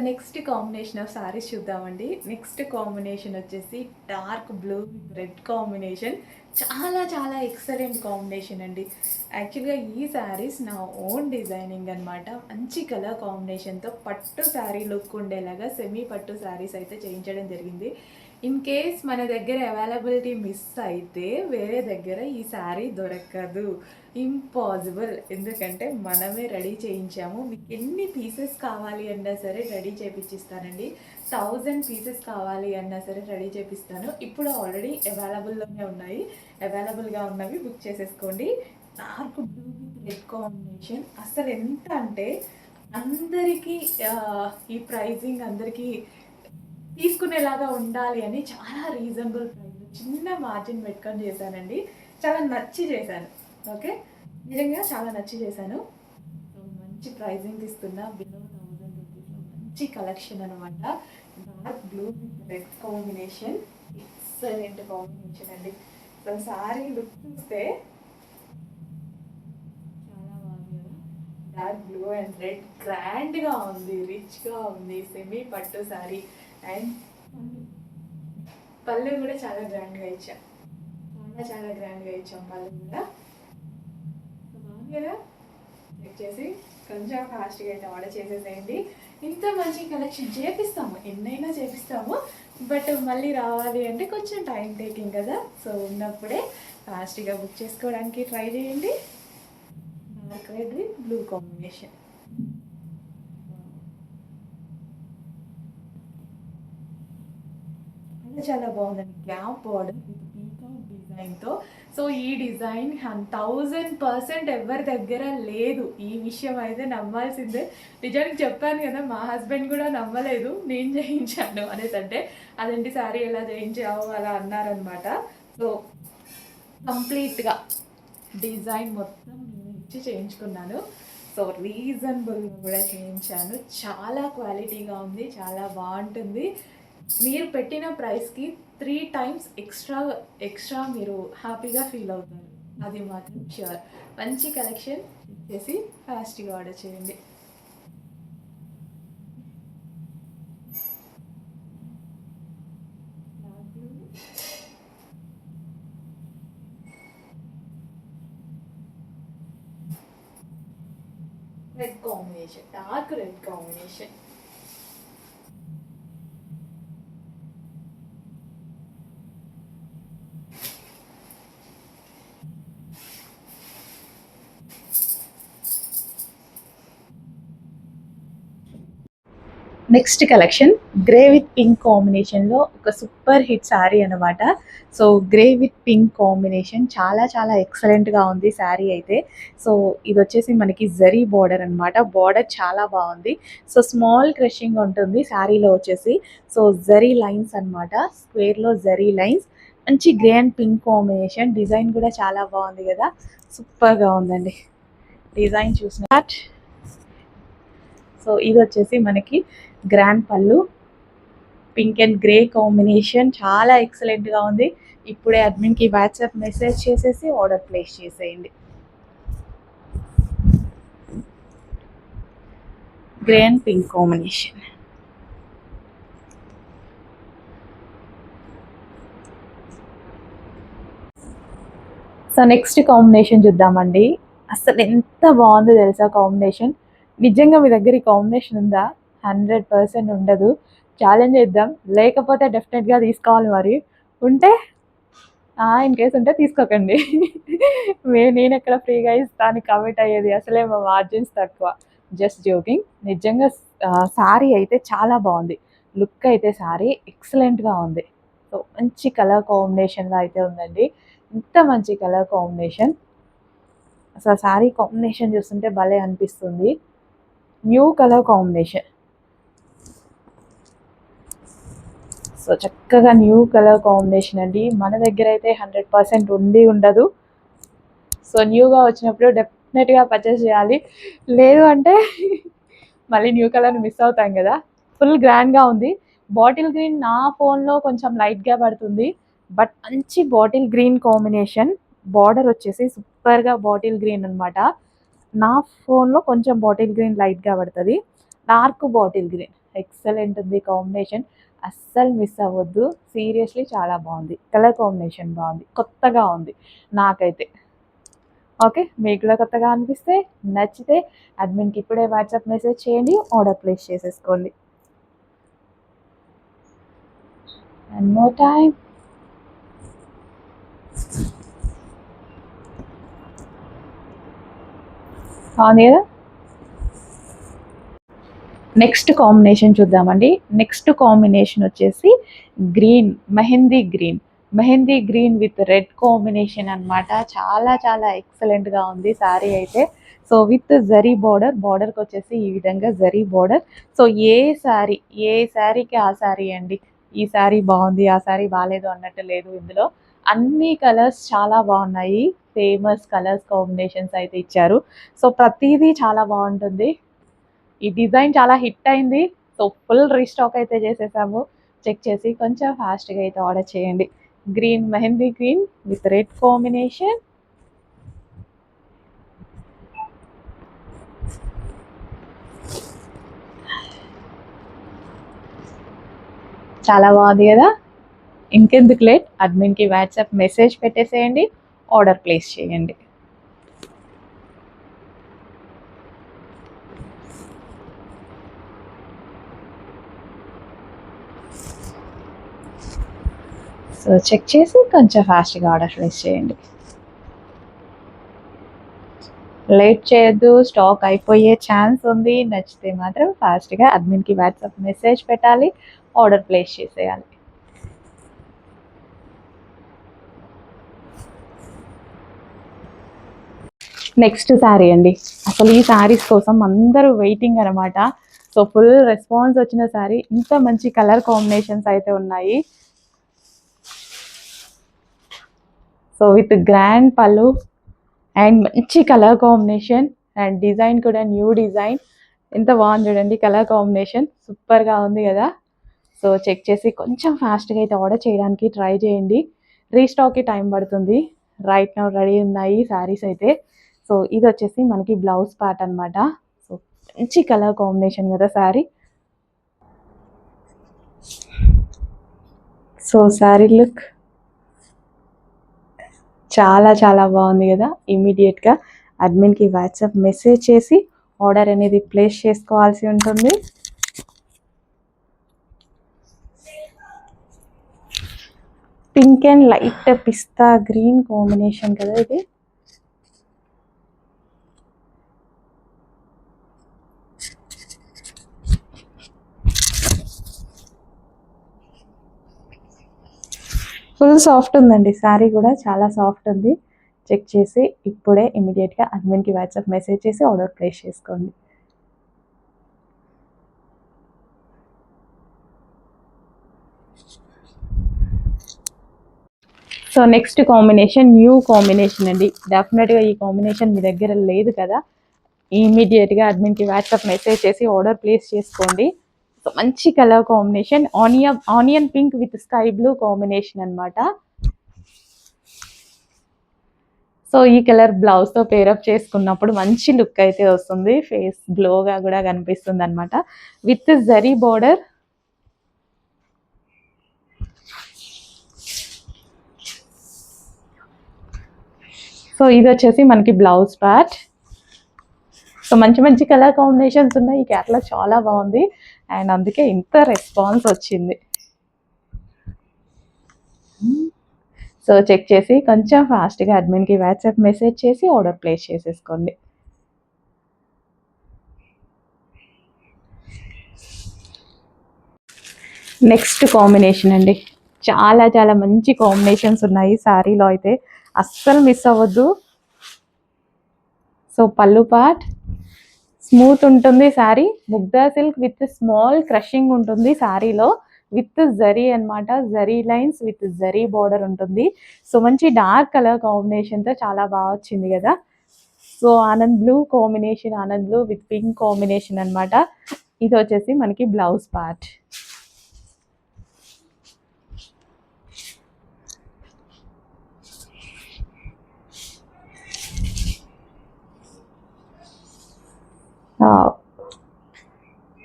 Next combination of saris చూద్దామండి. Next combination వచ్చేసి dark blue red combination చాలా చాలా ఎక్సలెంట్ కాంబినేషన్ అండి. యాక్చువల్గా ఈ శారీస్ నా ఓన్ డిజైనింగ్ అనమాట మంచి కలర్ కాంబినేషన్తో పట్టు శారీ లుక్ ఉండేలాగా సెమీ పట్టు శారీస్ అయితే చేయించడం జరిగింది. ఇన్ కేస్ మన దగ్గర అవైలబిలిటీ మిస్ అయితే వేరే దగ్గర ఈ శారీ దొరకదు. ఇంపాసిబుల్ ఎందుకంటే మనమే రెడీ చేయించాము. మీకు ఎన్ని పీసెస్ కావాలి అన్నా సరే రెడీ చేపించిస్తానండి థౌజండ్ పీసెస్ కావాలి అన్నా సరే రెడీ చేపిస్తాను. ఇప్పుడు ఆల్రెడీ అవైలబుల్లోనే ఉన్నాయి. అవైలబుల్గా ఉన్నవి బుక్ చేసేసుకోండి. నాకు బ్లూ రెడ్ కాంబినేషన్ అసలు ఎంత అంటే అందరికీ ఈ ప్రైజింగ్ అందరికీ తీసుకునేలాగా ఉండాలి అని చాలా రీజనబుల్ ప్రైస్ చిన్న మార్జిన్ పెట్టుకొని చేశానండి. చాలా నచ్చి చేశాను. ఓకే? నిజంగా చాలా నచ్చి చేశాను. మంచి ప్రైజింగ్ ఇస్తున్నా బిలో థౌజండ్ రూపీస్లో మంచి కలెక్షన్ అనమాట dark blue with red combination excellent combination అండి. సో సారీ లుక్ చూస్తే చాలా బాగుంది కదా. డార్క్ బ్లూ అండ్ రెడ్ గ్రాండ్గా ఉంది. రిచ్గా ఉంది. సెమీ పట్టు సారీ అండ్ పళ్ళు కూడా చాలా గ్రాండ్గా ఇచ్చాం. చాలా చాలా గ్రాండ్గా ఇచ్చాం పళ్ళు కూడా. బాగుంది కదా చెక్ చేసి కొంచెం ఫాస్ట్గా అయితే ఆర్డర్ చేసేసేయండి. ఇంత మంచి కలెక్షన్ చేపిస్తాము. ఎన్నైనా చేపిస్తాము. బట్ మళ్ళీ రావాలి అంటే కొంచెం టైం టేకింగ్ కదా. సో ఉన్నప్పుడే ఫాస్ట్గా బుక్ చేసుకోవడానికి ట్రై చేయండి. Dark red with blue combination చాలా బాగుందండి. గ్యాప్ బార్డర్ విత్ పీకాక్ డిజైన్తో సో ఈ డిజైన్ థౌజండ్ పర్సెంట్ ఎవరి దగ్గర లేదు. ఈ విషయం అయితే నమ్మాల్సిందే. నిజానికి చెప్పాను కదా మా హస్బెండ్ కూడా నమ్మలేదు. నేను చేయించాను అనేసి అంటే అదేంటి సారీ ఎలా చేయించావు? అలా అన్నారనమాట సో కంప్లీట్గా డిజైన్ మొత్తం నేను ఇచ్చి చేయించుకున్నాను. సో రీజనబుల్గా కూడా చేయించాను. చాలా క్వాలిటీగా ఉంది చాలా బాగుంటుంది. మీరు పెట్టిన ప్రైస్కి త్రీ టైమ్స్ ఎక్స్ట్రా ఎక్స్ట్రా మీరు హ్యాపీగా ఫీల్ అవుతారు. అది మాత్రం ష్యూర్ మంచి కలెక్షన్ చేసి ఫాస్ట్గా ఆర్డర్ చేయండి. Red combination dark red combination next collection grey with pink కాంబినేషన్లో ఒక సూపర్ హిట్ శారీ అనమాట so grey with pink combination చాలా చాలా ఎక్సలెంట్గా ఉంది శారీ అయితే. సో ఇది వచ్చేసి మనకి జరీ బార్డర్ అనమాట బార్డర్ చాలా బాగుంది. సో స్మాల్ క్రషింగ్ ఉంటుంది శారీలో వచ్చేసి. సో జరీ లైన్స్ అనమాట స్క్వేర్లో జరీ లైన్స్ మంచి grey and pink combination design కూడా చాలా బాగుంది కదా. సూపర్గా ఉందండి. డిజైన్ చూసిన సో ఇది వచ్చేసి మనకి grand pallu. Pink and grey combination. చాలా ఎక్సలెంట్గా ఉంది. ఇప్పుడే అడ్మిన్కి వాట్సాప్ మెసేజ్ చేసేసి ఆర్డర్ ప్లేస్ చేసేయండి. Grey and pink combination. So next combination చూద్దామండి. అసలు ఎంత బాగుందో తెలుసా కాంబినేషన్? నిజంగా మీ దగ్గర ఈ కాంబినేషన్ ఉందా? హండ్రెడ్ పర్సెంట్ ఉండదు. ఛాలెంజ్ చేద్దాం. లేకపోతే డెఫినెట్గా తీసుకోవాలి మరి. ఉంటే ఇన్ కేసు ఉంటే తీసుకోకండి. మే నేను ఎక్కడ ఫ్రీగా ఇస్తాను కమిట్ అయ్యేది అసలే మా మార్జిన్స్ తక్కువ. జస్ట్ జోకింగ్ నిజంగా శారీ అయితే చాలా బాగుంది. లుక్ అయితే శారీ ఎక్సలెంట్గా ఉంది. సో మంచి కలర్ కాంబినేషన్లో అయితే ఉందండి. ఇంత మంచి కలర్ కాంబినేషన్ అసలు శారీ కాంబినేషన్ చూస్తుంటే భలే అనిపిస్తుంది. New colour combination. సో చక్కగా న్యూ కలర్ కాంబినేషన్ అండి. మన దగ్గర అయితే హండ్రెడ్ పర్సెంట్ ఉండి ఉండదు. సో న్యూగా వచ్చినప్పుడు డెఫినెట్గా పర్చేస్ చేయాలి. లేదు అంటే మళ్ళీ న్యూ కలర్ మిస్ అవుతాం కదా. ఫుల్ గ్రాండ్గా ఉంది. బాటిల్ గ్రీన్ నా ఫోన్లో కొంచెం లైట్గా పడుతుంది. బట్ మంచి బాటిల్ గ్రీన్ కాంబినేషన్ బార్డర్ వచ్చేసి సూపర్గా బాటిల్ గ్రీన్ అనమాట నా ఫోన్లో కొంచెం బాటిల్ గ్రీన్ లైట్గా పడుతుంది. Dark bottle green. ఎక్సలెంట్ ఉంది కాంబినేషన్. అస్సలు మిస్ అవ్వద్దు. సీరియస్లీ చాలా బాగుంది. కలర్ కాంబినేషన్ బాగుంది. కొత్తగా ఉంది నాకైతే. ఓకే? మీకు కూడా కొత్తగా అనిపిస్తే నచ్చితే అడ్మిన్కి ఇప్పుడే వాట్సాప్ మెసేజ్ చేయండి. ఆర్డర్ ప్లేస్ చేసేసుకోండి. అండ్ మోర్ టైం బాగుంది కదా నెక్స్ట్ కాంబినేషన్ చూద్దామండి. నెక్స్ట్ కాంబినేషన్ వచ్చేసి green mehndi green mehndi green with red combination అన్నమాట. చాలా చాలా ఎక్సలెంట్గా ఉంది శారీ అయితే. సో విత్ జరీ బార్డర్ బార్డర్కి వచ్చేసి ఈ విధంగా జరీ బార్డర్ సో ఏ శారీ ఏ శారీకి ఆ శారీ అండి? ఈ శారీ బాగుంది ఆ శారీ బాగాలేదు అన్నట్టు లేదు ఇందులో. అన్ని కలర్స్ చాలా బాగున్నాయి. ఫేమస్ కలర్స్ కాంబినేషన్స్ అయితే ఇచ్చారు. సో ప్రతిదీ చాలా బాగుంటుంది. ఈ డిజైన్ చాలా హిట్ అయింది. సో ఫుల్ రీస్టాక్ అయితే చేసేసాము. చెక్ చేసి కొంచెం ఫాస్ట్గా అయితే ఆర్డర్ చేయండి. Green mehndi green with red combination. చాలా బాగుంది కదా? ఇంకెందుకు లేట్? అడ్మిన్కి వాట్సాప్ మెసేజ్ పెట్టేసేయండి ఆర్డర్ ప్లేస్ చేయండి. సో చెక్ చేసి కొంచెం ఫాస్ట్గా ఆర్డర్ ప్లేస్ చేయండి. లేట్ చేయొద్దు స్టాక్ అయిపోయే ఛాన్స్ ఉంది. నచ్చితే మాత్రం ఫాస్ట్గా అడ్మిన్కి వాట్సాప్ మెసేజ్ పెట్టాలి ఆర్డర్ ప్లేస్ చేసేయాలి. నెక్స్ట్ శారీ అండి. అసలు ఈ శారీస్ కోసం అందరూ వెయిటింగ్ అనమాట సో ఫుల్ రెస్పాన్స్ వచ్చిన శారీ. ఇంత మంచి కలర్ కాంబినేషన్స్ అయితే ఉన్నాయి. So with grand pallu and మంచి కలర్ కాంబినేషన్ అండ్ డిజైన్ కూడా న్యూ డిజైన్ ఎంత బాగుంది చూడండి కలర్ కాంబినేషన్ సూపర్గా ఉంది కదా. సో చెక్ చేసి కొంచెం ఫాస్ట్గా అయితే ఆర్డర్ చేయడానికి ట్రై చేయండి. రీస్టాక్కి టైం పడుతుంది. రైట్ నౌ రెడీ ఉన్నాయి శారీస్ అయితే. సో ఇది వచ్చేసి మనకి బ్లౌజ్ పార్ట్ అనమాట సో మంచి కలర్ కాంబినేషన్ కదా శారీ. సో శారీ లుక్ చాలా చాలా బాగుంది కదా ఇమీడియట్గా అడ్మిన్కి వాట్సాప్ మెసేజ్ చేసి ఆర్డర్ అనేది ప్లేస్ చేసుకోవాల్సి ఉంటుంది. Pink and light pista green combination కదా ఇది. ఫుల్ సాఫ్ట్ ఉందండి. శారీ కూడా చాలా సాఫ్ట్ ఉంది. చెక్ చేసి ఇప్పుడే ఇమీడియట్గా అడ్మిన్కి వాట్సాప్ మెసేజ్ చేసి ఆర్డర్ ప్లేస్ చేసుకోండి. So next combination new combination అండి. డెఫినెట్గా ఈ కాంబినేషన్ మీ దగ్గర లేదు కదా. ఇమీడియట్గా అడ్మిన్కి వాట్సాప్ మెసేజ్ చేసి ఆర్డర్ ప్లేస్ చేసుకోండి. సో మంచి colour combination. Onion onion pink with sky blue combination అన్నమాట. సో ఈ కలర్ బ్లౌజ్తో పేరప్ చేసుకున్నప్పుడు మంచి లుక్ అయితే వస్తుంది. ఫేస్ గ్లోగా కూడా కనిపిస్తుంది అనమాట విత్ జరీ బోర్డర్ సో ఇది వచ్చేసి మనకి బ్లౌజ్ ప్యాట్ సో మంచి మంచి కలర్ కాంబినేషన్స్ ఉన్నాయి. ఈ క్యాటలాగ్ చాలా బాగుంది. అండ్ అందుకే ఇంత రెస్పాన్స్ వచ్చింది. సో చెక్ చేసి కొంచెం ఫాస్ట్గా అడ్మిన్కి వాట్సాప్ మెసేజ్ చేసి ఆర్డర్ ప్లేస్ చేసేసుకోండి. నెక్స్ట్ కాంబినేషన్ అండి. చాలా చాలా మంచి కాంబినేషన్స్ ఉన్నాయి శారీలో అయితే. అస్సలు మిస్ అవ్వద్దు. సో పళ్ళు పార్ట్ స్మూత్ ఉంటుంది sari. Mugdha silk with small crushing ఉంటుంది శారీలో. విత్ జరీ అన్నమాట. Zari lines with zari border ఉంటుంది. సో మంచి డార్క్ కలర్ కాంబినేషన్తో చాలా బాగా వచ్చింది కదా. సో ఆనంద్ బ్లూ కాంబినేషన్ ఆనంద్ బ్లూ విత్ పింక్ కాంబినేషన్ అన్నమాట. ఇది వచ్చేసి మనకి బ్లౌజ్ పార్ట్.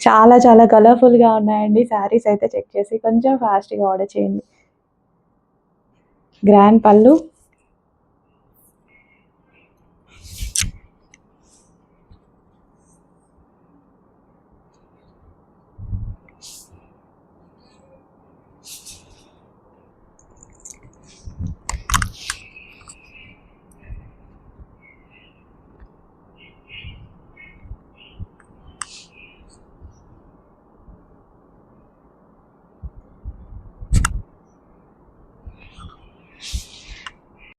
చాలా చాలా కలర్ఫుల్గా ఉన్నాయండి. శారీస్ అయితే చెక్ చేసి కొంచెం ఫాస్ట్గా ఆర్డర్ చేయండి. గ్రాండ్ పళ్ళు